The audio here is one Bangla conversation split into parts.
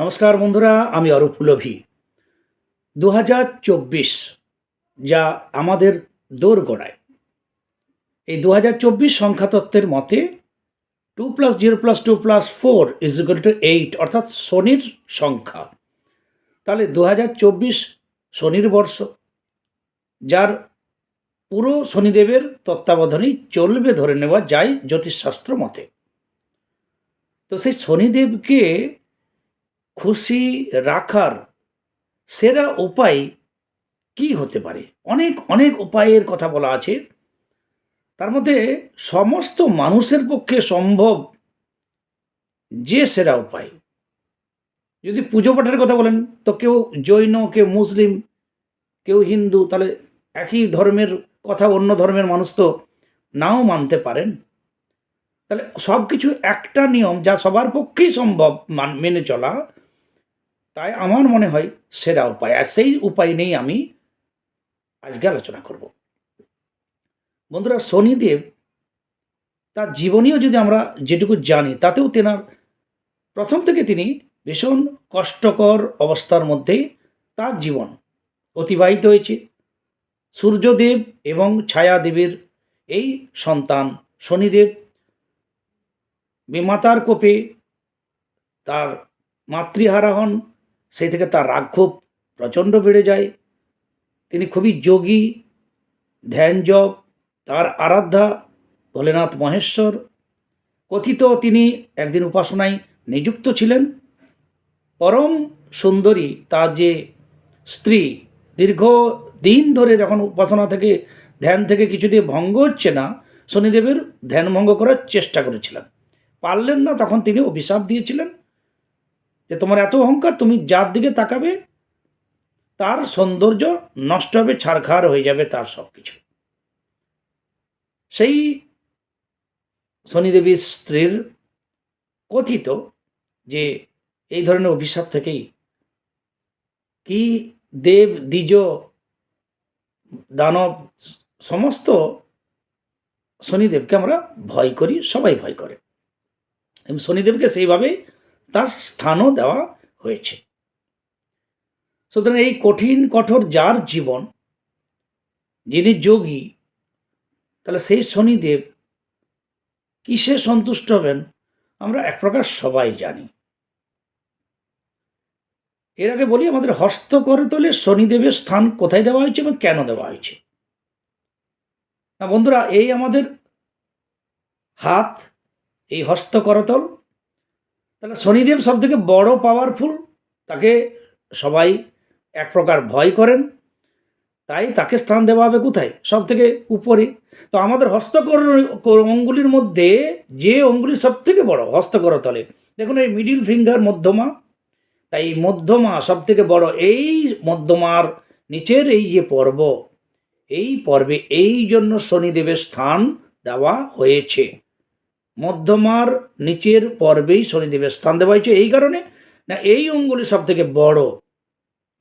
নমস্কার বন্ধুরা, আমি অরূপ পুলভি দু যা আমাদের দৌড় গোড়ায় এই দু হাজার চব্বিশ সংখ্যাতত্ত্বের মতে two plus zero plus two plus four is equal to eight, অর্থাৎ শনির সংখ্যা। তাহলে দু হাজার চব্বিশ শনির বর্ষ, যার পুরো শনিদেবের তত্ত্বাবধানেই চলবে ধরে নেওয়া যায় জ্যোতিষশাস্ত্র মতে। তো সেই শনিদেবকে খুশি রাখার সেরা উপায় কি হতে পারে? অনেক অনেক উপায়ের কথা বলা আছে। তার মধ্যে সমস্ত মানুষের পক্ষে সম্ভব যে সেরা উপায়। যদি পুজো পাঠের কথা বলেন, তো কেউ জৈন, কেউ মুসলিম, কেউ হিন্দু, তাহলে একই ধর্মের কথা অন্য ধর্মের মানুষ তো নাও মানতে পারেন। তাহলে সব কিছু একটা নিয়ম যা সবার পক্ষেই সম্ভব মান চলা। তাই আমার মনে হয় সেরা উপায়, আর সেই উপায় নেই আমি আজকে আলোচনা করব। বন্ধুরা, শনিদেব তার জীবনীও যদি আমরা যেটুকু জানি, তাতেও তেনার প্রথম থেকে তিনি ভীষণ কষ্টকর অবস্থার মধ্যেই তার জীবন অতিবাহিত হয়েছে। সূর্যদেব এবং ছায়াদেবীর এই সন্তান শনিদেব বিমাতার কোপে তার মাতৃহারা হন। সেই থেকে তার খুব প্রচণ্ড বেড়ে যায়। তিনি খুবই যোগী ধ্যান জপ তার আরাধ্যা, ভোলেনাথ মহেশ্বর। কথিত তিনি একদিন উপাসনায় নিযুক্ত ছিলেন। পরম সুন্দরী তার যে স্ত্রী দীর্ঘ দিন ধরে যখন উপাসনা থেকে, ধ্যান থেকে কিছুদিন ভঙ্গ হচ্ছে না, শনিদেবের ধ্যান ভঙ্গ করার চেষ্টা করেছিলেন। পারলেন না, তখন তিনি অভিশাপ দিয়েছিলেন। যে তোমার এত অহংকার, তুমি যার দিকে তাকাবে, তার সৌন্দর্য নষ্ট হবে ছাড়খার হয়ে যাবে তার সব কিছু সেই শনিদেবীর স্ত্রীর কথিত যে এই ধরনের অভিশাপ থেকেই কি দেব, দ্বিজ, দানব সমস্ত শনিদেবকে আমরা ভয় করি, সবাই ভয় করে। এবং শনিদেবকে সেইভাবেই তার স্থানও দেওয়া হয়েছে। সুতরাং এই কঠিন, কঠোর যার জীবন, যিনি যোগী, তাহলে সেই শনিদেব কিসে সন্তুষ্ট হবেন? আমরা এক প্রকার সবাই জানি। এর আগে বলি, আমাদের হস্তকরতলে শনিদেবের স্থান কোথায় দেওয়া হয়েছে এবং কেন দেওয়া হয়েছে? না বন্ধুরা, এই আমাদের হাত, এই হস্তকরতল তাহলে শনিদেব সব থেকে বড় পাওয়ারফুল তাকে সবাই এক প্রকার ভয় করেন। তাই তাকে স্থান দেওয়া হবে কোথায়? সব থেকে উপরে। তো আমাদের হস্তকর অঙ্গুলির মধ্যে যে অঙ্গুলি সব থেকে বড়, হস্তকরতলে। দেখুন এই মিডিল ফিঙ্গার মধ্যমা। তাই মধ্যমা সব থেকে বড়, এই মধ্যমার নিচের এই যে পর্ব, এই পর্বে এই জন্য শনিদেবের স্থান দেওয়া হয়েছে। মধ্যমার নিচের পর্বেই শনিদেবের স্থান দেওয়া হয়েছে। এই কারণে না, এই অঙ্গুলি সব থেকে বড়,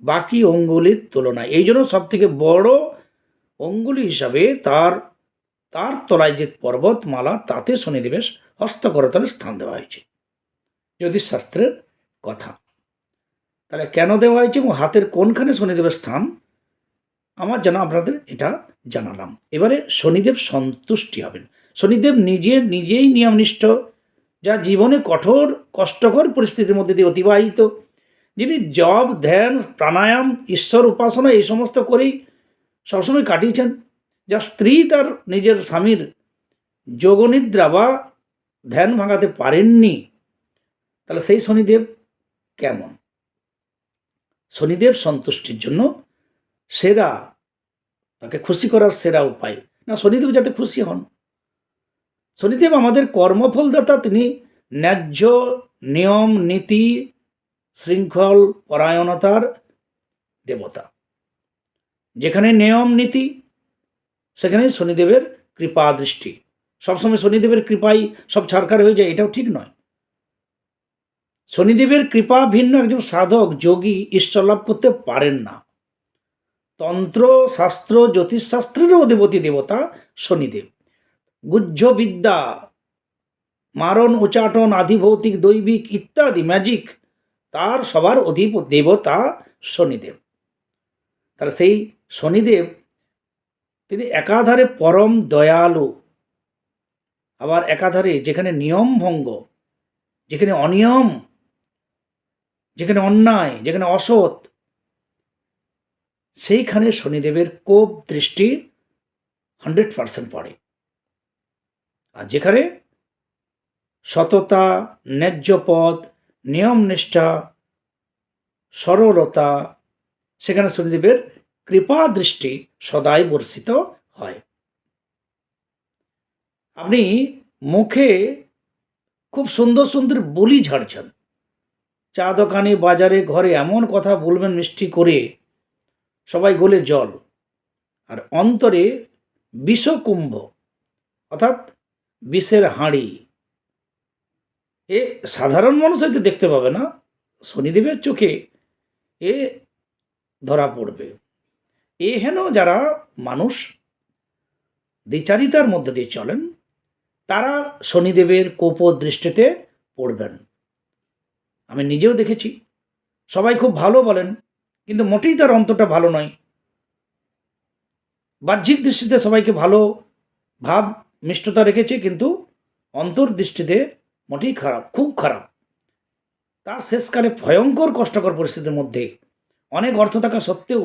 বাকি অঙ্গুলির তুলনায়। এই জন্য সব থেকে বড় অঙ্গুলি হিসাবে তার তার তলায় যে পর্বতমালা, তাতে শনিদেবের হস্তকরতলে স্থান দেওয়া হয়েছে। জ্যোতিষশাস্ত্রের কথা। তাহলে কেন দেওয়া হয়েছে এবং হাতের কোনখানে শনিদেবের স্থান? আমার জানা, আপনাদের এটা জানালাম। এবারে শনিদেব সন্তুষ্টি হবেন। শনিদেব নিজের নিজেই নিয়মনিষ্ঠ, যা জীবনে কঠোর, কষ্টকর পরিস্থিতির মধ্যে দিয়ে অতিবাহিত। যিনি জব ধ্যান, প্রাণায়াম, ঈশ্বর উপাসনা এই সমস্ত করেই সবসময় কাটিয়েছেন, যা স্ত্রী তার নিজের স্বামীর যোগনিদ্রা বা ধ্যান ভাঙাতে পারেননি। তাহলে সেই শনিদেব কেমন? শনিদেব সন্তুষ্টির জন্য সেরা, তাকে খুশি করার সেরা উপায়। না, শনিদেব যাতে খুশি হন শনিদেব আমাদের কর্মফলদাতা, তিনি ন্যায্য নিয়ম, নীতি, শৃঙ্খল, পরায়ণতার দেবতা। যেখানে নিয়ম, নীতি, সেখানে শনিদেবের কৃপা, দৃষ্টি। সবসময় শনিদেবের কৃপাই সব ছাড়খাড় হয়ে যায়, এটাও ঠিক নয়। শনিদেবের কৃপা ভিন্ন, একজন সাধক, যোগী, ঈশ্বর লাভ করতে পারেন না। তন্ত্র, শাস্ত্র, জ্যোতিষশাস্ত্রেরও অধিপতি দেবতা শনিদেব। গুহ্য বিদ্যা মারণ, উচাটন, আধিভৌতিক, দৈবিক ইত্যাদি ম্যাজিক তার সবার অধিপ দেবতা শনিদেব। তাহলে সেই শনিদেব, তিনি একাধারে পরম দয়ালু। আবার একাধারে যেখানে নিয়ম ভঙ্গ, যেখানে অনিয়ম, যেখানে অন্যায়, যেখানে অসৎ, সেইখানে শনিদেবের কোপ দৃষ্টি হান্ড্রেড পারসেন্ট পড়ে। আর যেখানে সততা, ন্যায্য পথ, নিয়ম নিষ্ঠা, সরলতা, সেখানে শনিদেবের কৃপা দৃষ্টি সদাই বর্ষিত হয়। আপনি মুখে খুব সুন্দর সুন্দর বলি ঝাড়ছেন। চা দোকানে, বাজারে, ঘরে এমন কথা বলবেন মিষ্টি করে, সবাই গোলে জল। আর অন্তরে বিষকুম্ভ, অর্থাৎ বিষের হাঁড়ি। এ সাধারণ মানুষ হয়তো দেখতে পাবে না, শনিদেবের চোখে এ ধরা পড়বে। এ হেন যারা মানুষ দ্বিচারিতার মধ্যে দিয়ে চলেন, তারা শনিদেবের কোপ দৃষ্টিতে পড়বেন। আমি নিজেও দেখেছি, সবাই খুব ভালো বলেন, কিন্তু মোটেই তার অন্তটা ভালো নয়। বাহ্যিক দৃষ্টিতে সবাইকে ভালো ভাব মিষ্টতা রেখেছে, কিন্তু অন্তর্দৃষ্টিতে মোটেই খারাপ, খুব খারাপ। তার শেষকালে ভয়ঙ্কর কষ্টকর পরিস্থিতির মধ্যে অনেক অর্থ থাকা সত্ত্বেও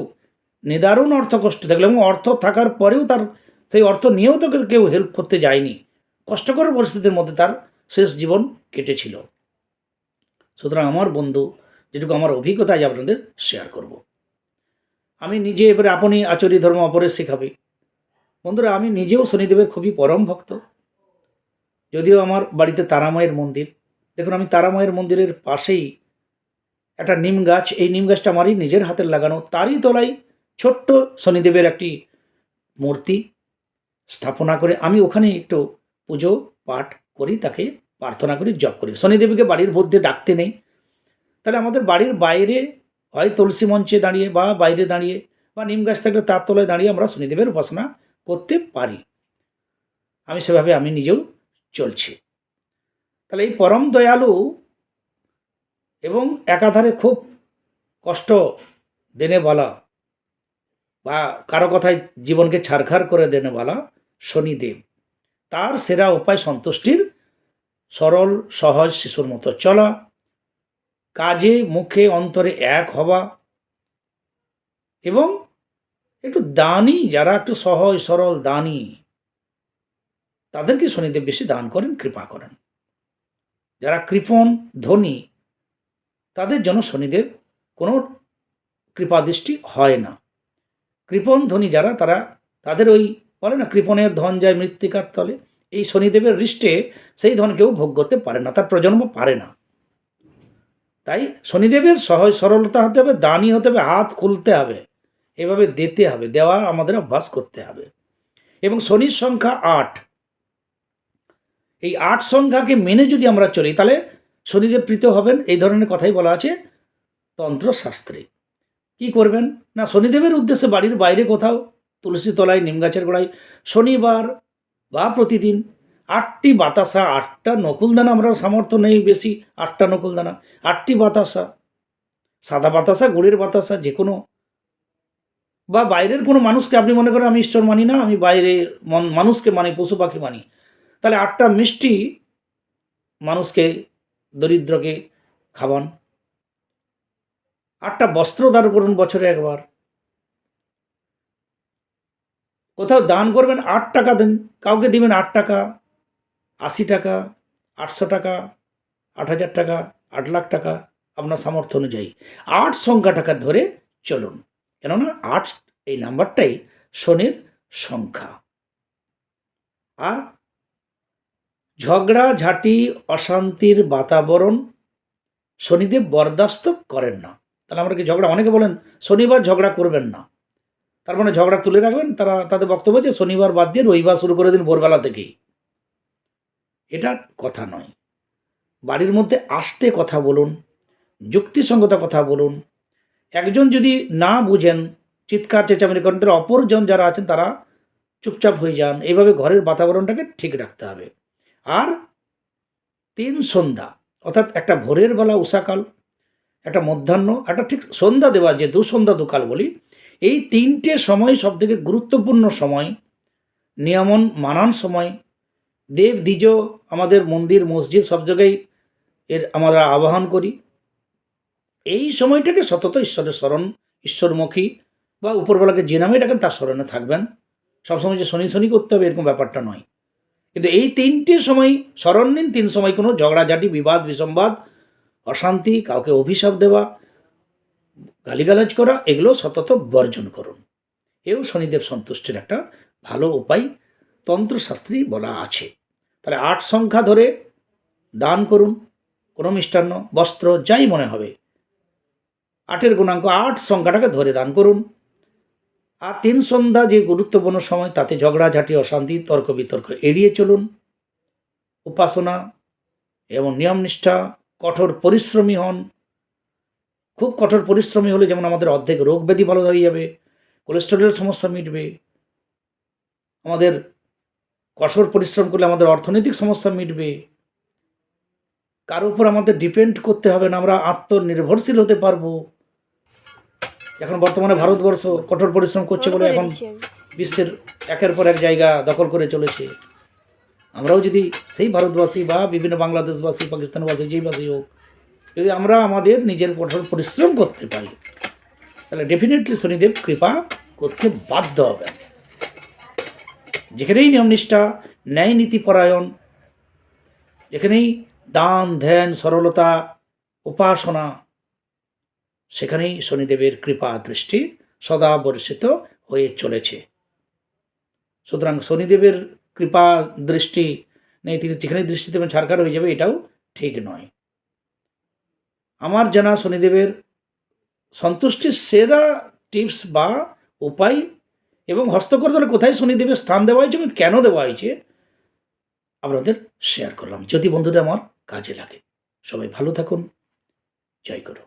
নিদারুণ অর্থ কষ্ট থাকলে এবং অর্থ থাকার পরেও তার সেই অর্থ নিয়েও তাকে কেউ হেল্প করতে যায়নি। কষ্টকর পরিস্থিতির মধ্যে তার শেষ জীবন কেটেছিল। সুতরাং আমার বন্ধু, যেটুকু আমার অভিজ্ঞতা আজ আপনাদের শেয়ার করব। আমি নিজে এবারে আপনি আচরি ধর্ম অপরের শেখাবে। বন্ধুরা, আমি নিজেও শনিদেবের খুবই পরম ভক্ত। যদিও আমার বাড়িতে তারামায়ের মন্দির। দেখুন, আমি তারামায়ের মন্দিরের পাশেই একটা নিম গাছ, এই নিম গাছটা আমারই নিজের হাতের লাগানো। তারই তলায় ছোট্ট শনিদেবের একটি মূর্তি স্থাপনা করে আমি ওখানে একটু পুজো পাঠ করি, তাকে প্রার্থনা করি, জপ করি। শনিদেবীকে বাড়ির মধ্যে ডাকতে নেই। তাহলে আমাদের বাড়ির বাইরে হয় তুলসী মঞ্চে দাঁড়িয়ে বা বাইরে দাঁড়িয়ে বা নিম গাছ থাকলে তার তলায় দাঁড়িয়ে আমরা শনিদেবের উপাসনা করতে পারি। আমি সেভাবে আমি নিজেও চলছি। তাহলে এই পরম দয়ালু এবং একাধারে খুব কষ্ট দেনে বলা বা কারও কথায় জীবনকে ছারখার করে দেনে বলা শনিদেব, তার সেরা উপায় সন্তুষ্টির সরল, সহজ শিশুর মতো চলা, কাজে মুখে অন্তরে এক হওয়া এবং একটু দানি, যারা একটু সহজ, সরল, দানি, তাদেরকে শনিদেব বেশি দান করেন, কৃপা করেন। যারা কৃপণ, ধনী, তাদের জন্য শনিদেব কোনো কৃপাদৃষ্টি হয় না। কৃপণ, ধনী যারা, তারা, তাদের ওই বলে না, কৃপণের ধন যায় মৃত্তিকার তলে। এই শনিদেবের রিষ্টে সেই ধন কেউ ভোগ করতে পারে না, তার প্রজন্ম পারে না। তাই শনিদেবের সহজ সরলতা হতে হবে, দানি হতে হবে, হাত খুলতে হবে। এভাবে দিতে হবে, দেওয়া আমাদের অভ্যাস করতে হবে। এবং শনির সংখ্যা আট। এই আট সংখ্যাকে মেনে যদি আমরা চলি, তাহলে শনিদেব প্রীত হবেন, এই ধরনের কথাই বলা আছে তন্ত্রশাস্ত্রে। কি করবেন? না, শনিদেবের উদ্দেশ্যে বাড়ির বাইরে কোথাও, তুলসী তলায়, নিম গাছের গোড়ায় শনিবার বা প্রতিদিন আটটি বাতাসা, আটটা নকুলদানা, আমরা সামর্থ্য নেই বেশি, আটটা নকুলদানা, আটটি বাতাসা, সাদা বাতাসা, গুড়ের বাতাসা যে কোনো বা বাইরের কোনো মানুষকে আপনি মনে করেন আমি ঈশ্বর মানি না, আমি বাইরে মন- মানুষকে মানি, পশু পাখি মানি। তাহলে আটটা মিষ্টি মানুষকে, দরিদ্রকে খাওয়ান। আটটা বস্ত্র দান করুন বছরে একবার। কোথাও দান করবেন আট টাকা দেন, কাউকে দিবেন আট টাকা, আশি টাকা, আটশো টাকা, আট হাজার টাকা, আট লাখ টাকা, আপনার সামর্থ্য অনুযায়ী। আট সংখ্যা টাকা ধরে চলুন। কেননা আট, এই নাম্বারটাই শনির সংখ্যা। আর ঝগড়া, ঝাঁটি, অশান্তির বাতাবরণ শনিদেব বরদাস্ত করেন না। তাহলে আমরা কি ঝগড়া, অনেকে বলেন শনিবার ঝগড়া করবেন না। তার মানে ঝগড়া তুলে রাখবেন, তারা, তাদের বক্তব্য যে শনিবার বাদ দিয়ে রবিবার শুরু করে দিন ভোরবেলা থেকেই। এটা কথা নয়। বাড়ির মধ্যে আসতে কথা বলুন, যুক্তিসঙ্গত কথা বলুন একজন যদি না বুঝেন, চিৎকার, চেঁচামেচি করেন, তাহলে অপরজন যারা আছেন তারা চুপচাপ হয়ে যান। এইভাবে ঘরের বাতাবরণটাকে ঠিক রাখতে হবে। আর তিন সন্ধ্যা, অর্থাৎ একটা ভোরের বেলা উষাকাল, একটা মধ্যাহ্ন, একটা ঠিক সন্ধ্যা দেওয়া, যে দুসন্ধ্যা দুকাল বলি, এই তিনটে সময় সবথেকে গুরুত্বপূর্ণ সময়। নিয়মন, মানান সময়। দেব, দ্বিজ, আমাদের মন্দির, মসজিদ, সব জায়গায় এর আমরা আবাহন করি। এই সময়টাকে সতত ঈশ্বরের স্মরণ, ঈশ্বরমুখী বা উপরবেলাকে যে নামে ডাকেন তার স্মরণে থাকবেন। সবসময় যে শনি শনি করতে হবে এরকম ব্যাপারটা নয়। কিন্তু এই তিনটে সময় স্মরণ নিন, তিন সময় কোনো ঝগড়াঝাটি, বিবাদ, বিসম্বাদ, অশান্তি, কাউকে অভিশাপ দেওয়া, গালিগালাজ করা, এগুলো সতত বর্জন করুন। এও শনিদেব সন্তুষ্টির একটা ভালো উপায়, তন্ত্রশাস্ত্রী বলা আছে। তাহলে আট সংখ্যা ধরে দান করুন, কোনো মিষ্টান্ন, বস্ত্র, যাই মনে হবে আটের গুণাঙ্ক আট সংখ্যাটাকে ধরে দান করুন। আর তিন সন্ধ্যা যে গুরুত্বপূর্ণ সময়, তাতে ঝগড়াঝাটি অশান্তি, তর্ক বিতর্ক এড়িয়ে চলুন। উপাসনা এবং নিয়মনিষ্ঠা কঠোর পরিশ্রমী হন। খুব কঠোর পরিশ্রমী হলে যেমন আমাদের অর্ধেক রোগ ব্যাধি ভালো হয়ে যাবে, কোলেস্টেরলের সমস্যা মিটবে, আমাদের কঠোর পরিশ্রম করলে আমাদের অর্থনৈতিক সমস্যা মিটবে। কার উপর আমাদের ডিপেন্ড করতে হবে না, আমরা আত্মনির্ভরশীল হতে পারব। এখন বর্তমানে ভারতবর্ষ কঠোর পরিশ্রম করছে বলে এখন বিশ্বের একের পর এক জায়গা দখল করে চলেছে। আমরাও যদি সেই ভারতবাসী বা বিভিন্ন বাংলাদেশবাসী পাকিস্তানবাসী যেই বাসী হোক যদি আমরা আমাদের নিজের কঠোর পরিশ্রম করতে পারি তাহলে ডেফিনেটলি শনিদেব কৃপা করতে বাধ্য হবে। যেখানেই নিয়মনিষ্ঠা ন্যায় নীতিপরায়ণ যেখানেই দান ধ্যান সরলতা উপাসনা সেখানেই শনিদেবের কৃপা দৃষ্টি সদা বর্ষিত হয়ে চলেছে। সুতরাং শনিদেবের কৃপা দৃষ্টি নেই, তিনি যেখানে দৃষ্টি দেবেন ছাড়কার হয়ে যাবে, এটাও ঠিক নয়। আমার জানা শনিদেবের সন্তুষ্টির সেরা টিপস বা উপায় এবং হস্তকর্তনে কোথায় শনিদেবের স্থান দেওয়া হয়েছে এবং কেন দেওয়া হয়েছে, আপনাদের শেয়ার করলাম। যদি বন্ধুদের আমার কাজে লাগে, সবাই ভালো থাকুন, জয় করো